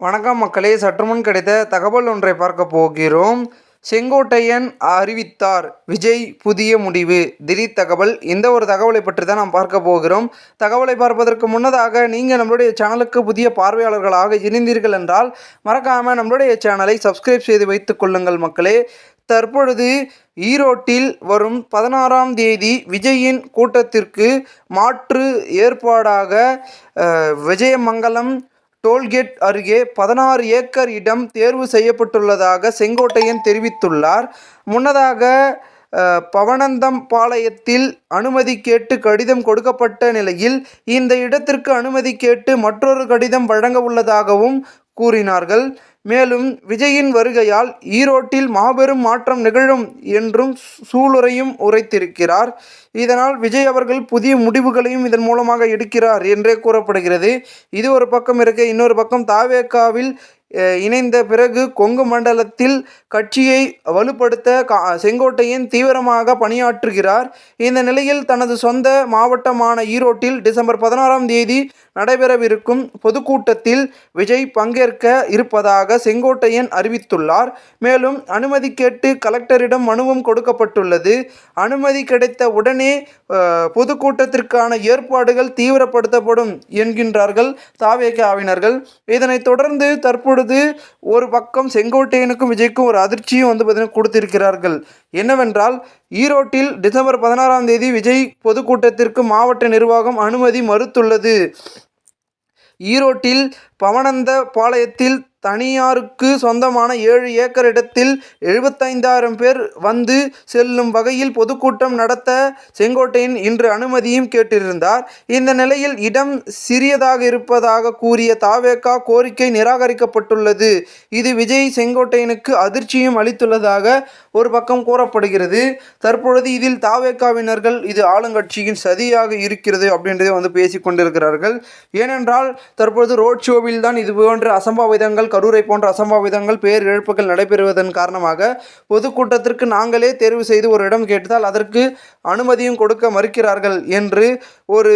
வணக்கம் மக்களே. சற்றுமுன் கிடைத்த தகவல் ஒன்றை பார்க்க போகிறோம். செங்கோட்டையன் அறிவித்தார். விஜய் புதிய முடிவு. திடீர் தகவல். இந்த ஒரு தகவலை பற்றி தான் நாம் பார்க்க போகிறோம். தகவலை பார்ப்பதற்கு முன்னதாக நீங்கள் நம்மளுடைய சேனலுக்கு புதிய பார்வையாளர்களாக இணைந்தீர்கள் என்றால் மறக்காமல் நம்மளுடைய சேனலை சப்ஸ்கிரைப் செய்து வைத்துக் கொள்ளுங்கள் மக்களே. தற்பொழுது ஈரோட்டில் வரும் பதினாறாம் தேதி விஜயின் கூட்டத்திற்கு மாற்று ஏற்பாடாக விஜயமங்கலம் டோல்கேட் அருகே பதினாறு ஏக்கர் இடம் தேர்வு செய்யப்பட்டுள்ளதாக செங்கோட்டையன் தெரிவித்துள்ளார். முன்னதாக பவனந்தம் பவனந்தம்பாளையத்தில் அனுமதி கேட்டு கடிதம் கொடுக்கப்பட்ட நிலையில் இந்த இடத்திற்கு அனுமதி கேட்டு மற்றொரு கடிதம் வழங்க உள்ளதாகவும் கூறினார்கள். மேலும் விஜயின் வருகையால் ஈரோட்டில் மாபெரும் மாற்றம் நிகழும் என்றும் சூளுரையும் உரைத்திருக்கிறார். இதனால் விஜய் அவர்கள் புதிய முடிவுகளையும் இதன் மூலமாக எடுக்கிறார் என்றே கூறப்படுகிறது. இது ஒரு பக்கம் இருக்க இன்னொரு பக்கம் தாவேக்காவில் இணைந்த பிறகு கொங்கு மண்டலத்தில் கட்சியை வலுப்படுத்த கா செங்கோட்டையன் தீவிரமாக பணியாற்றுகிறார். இந்த நிலையில் தனது சொந்த மாவட்டமான ஈரோட்டில் டிசம்பர் பதினாறாம் தேதி நடைபெறவிருக்கும் பொதுக்கூட்டத்தில் விஜய் பங்கேற்க இருப்பதாக செங்கோட்டையன் அறிவித்துள்ளார். மேலும் அனுமதி கேட்டு கலெக்டரிடம் மனுவும் கொடுக்கப்பட்டுள்ளது. அனுமதி கிடைத்த உடனே பொதுக்கூட்டத்திற்கான ஏற்பாடுகள் தீவிரப்படுத்தப்படும் என்கின்றார்கள் தாவேகாவினர்கள். இதனைத் தொடர்ந்து தற்பொழுது ஒரு பக்கம் செங்கோட்டையனுக்கும் விஜய்க்கும் ஒரு அதிர்ச்சியும் வந்து பார்த்தீங்கன்னா கொடுத்திருக்கிறார்கள். என்னவென்றால் ஈரோட்டில் டிசம்பர் பதினாறாம் தேதி விஜய் பொதுக்கூட்டத்திற்கு மாவட்ட நிர்வாகம் அனுமதி மறுத்துள்ளது. ஈரோட்டில் பவனந்த பாளையத்தில் தனியாருக்கு சொந்தமான ஏழு ஏக்கர் இடத்தில் எழுபத்தைந்தாயிரம் பேர் வந்து செல்லும் வகையில் பொதுக்கூட்டம் நடத்த செங்கோட்டையன் இன்று அனுமதியும் கேட்டிருந்தார். இந்த நிலையில் இடம் சிறியதாக இருப்பதாக கூறிய தாவேகா கோரிக்கை நிராகரிக்கப்பட்டுள்ளது. இது விஜய் செங்கோட்டையனுக்கு அதிர்ச்சியும் அளித்துள்ளதாக ஒரு பக்கம் கூறப்படுகிறது தற்பொழுது இதில் தாவேக்காவினர்கள் இது ஆளுங்கட்சியின் சதியாக இருக்கிறது அப்படின்றதை வந்து பேசிக் கொண்டிருக்கிறார்கள். ஏனென்றால் தற்பொழுது ரோட் ஷோவில் தான் இது போன்ற அசம்பாவிதங்கள் கரூரை போன்ற அசம்பாவிதங்கள் பேர் இழப்புகள் நடைபெறுவதன் காரணமாக பொதுக்கூட்டத்திற்கு நாங்களே தேர்வு செய்து ஒரு இடம் கேட்டால் அதற்கு அனுமதியும் கொடுக்க மறுக்கிறார்கள் என்று ஒரு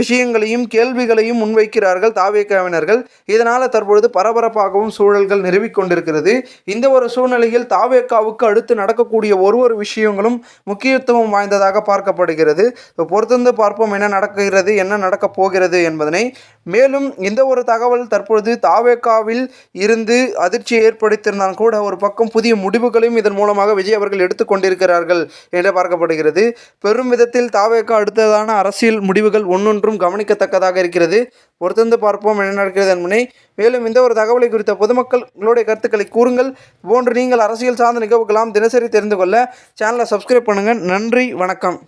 விஷயங்களையும் கேள்விகளையும் முன்வைக்கிறார்கள் தாவேக்காவினர்கள். இதனால் தற்பொழுது பரபரப்பாகவும் சூழல்கள் நிறுவிக் கொண்டிருக்கிறது. இந்த ஒரு சூழ்நிலையில் தாவேக்காவுக்கு அடுத்து நடக்கக்கூடிய ஒரு ஒரு விஷயங்களும் முக்கியத்துவம் வாய்ந்ததாக பார்க்கப்படுகிறது. பொறுத்திருந்து பார்ப்போம் என்ன நடக்கிறது என்ன நடக்கப் போகிறது என்பதனை. மேலும் இந்த ஒரு தகவல் தற்பொழுது தாவேக்காவில் இருந்து அதிர்ச்சியை ஏற்படுத்தியிருந்தால் கூட ஒரு பக்கம் புதிய முடிவுகளையும் இதன் மூலமாக விஜய் அவர்கள் எடுத்துக்கொண்டிருக்கிறார்கள் என்று பார்க்கப்படுகிறது. பெரும் விதத்தில் தாவேக்கா அடுத்ததான அரசியல் முடிவுகள் ஒன்றொன்றும் கவனிக்கத்தக்கதாக இருக்கிறது. பொறுத்திருந்து பார்ப்போம் என்ன நடக்கிறது என்பதை. மேலும் இந்த ஒரு தகவலை குறித்த பொதுமக்களுடைய கருத்துக்களை கூறுங்கள். போன்று நீங்கள் அரசியல் சார்ந்த நிகழ்வுகளாம் தினசரி தெரிந்து கொள்ள சேனலை சப்ஸ்கிரைப் பண்ணுங்கள் நன்றி வணக்கம்.